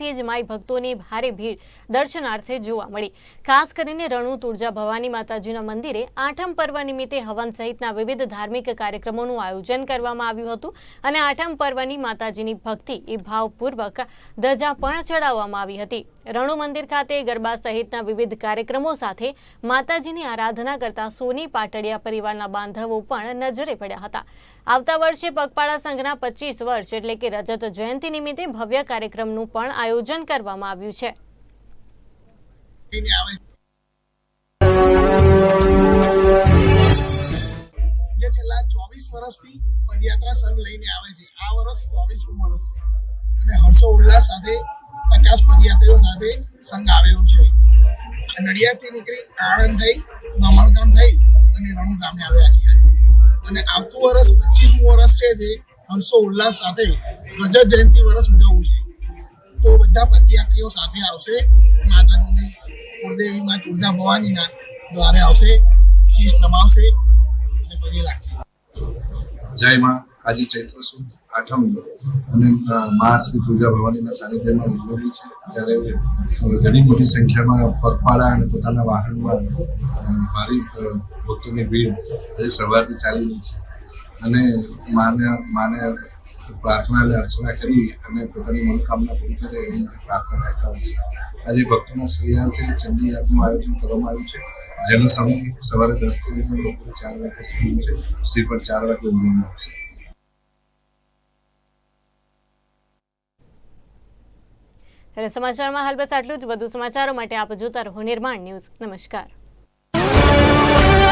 જ માઈ ભક્તોની ભારે ભીડ દર્શનાર્થે જોવા મળી. ખાસ કરીને રણુ, તુળજા ભવાની માતાજીના મંદિરે આઠમ પર્વ નિમિત્તે હવન સહિતના વિવિધ ધાર્મિક કાર્યક્રમોનું આયોજન કરવામાં આવ્યું હતું અને આઠમ પર્વની માતાજીની ભક્તિ એ ભાવપૂર્વક ધજા પણ ચડાવવામાં આવી હતી. રણુ મંદિર ખાતે ગરબા સહિતના વિવિધ કાર્યક્રમો સાથે માતાજીની આરાધના કરતા સોની પાટડિયા પરિવારના બાંધવો પણ નજરે પડ્યા હતા. આવતા વર્ષે પગપાળા સંઘના પચીસ વર્ષ એટલે કે રજત જયંતિ નિમિત્તે ભવ્ય કાર્યક્રમનું પણ આયોજન કરવામાં આવ્યું છે. જે છેલ્લા ચોવીસ વર્ષથી પદયાત્રા સંઘ લઈને આવે છે. આ વર્ષ ચોવીસમું વર્ષ અને હર્ષો સાથે પચાસ પદયાત્રીઓ સાથે સંઘ આવેલો છે. નડિયાદથી નીકળી આણંદ થઈ દમણગામ થઈ અને રણુગામે આવ્યા છે. અને આવતું વર્ષ પચીસમું વર્ષ છે જે હર્ષો ઉલ્લાસ સાથે રજત જયંતિ વર્ષ ઉજવવું છે. બધા પદયાત્રીઓ સાથે આવશે. માતાજીની કુળદેવીમાં ભવાનીના દ્વારે આવશે. શીશ નમાવશે અને પગે લાગશે. જય માં. આજે ચૈત્ર સુદ આઠમ અને મા શ્રી દુર્ગા ભવાનીના સાનિધ્યમાં ઉજવેલી છે. ત્યારે ઘણી મોટી સંખ્યામાં પગપાળા અને પોતાના વાહનમાં મારી ભક્તોની ભીડ આજે સવારથી ચાલી રહી છે. અને માને માને પ્રાર્થના અને અર્ચના કરી અને પોતાની મનોકામના પૂરી કરે એવી માટે પ્રાર્થના કરતા હોય છે. આજે ભક્તોના શ્રેયાર્થે ચંડી યાત્રાનું આયોજન કરવામાં આવ્યું છે. જેનો સમય સવારે દસથી લઈને બપોરે ચાર વાગ્યા સુધી છે. શ્રીફળ ચાર વાગે ઉજવવામાં આવશે. સમાચારમાં હાલ બસ આટલું જ. વધુ સમાચારો માટે આપ જોતા રહો નિર્માણ ન્યૂઝ. નમસ્કાર.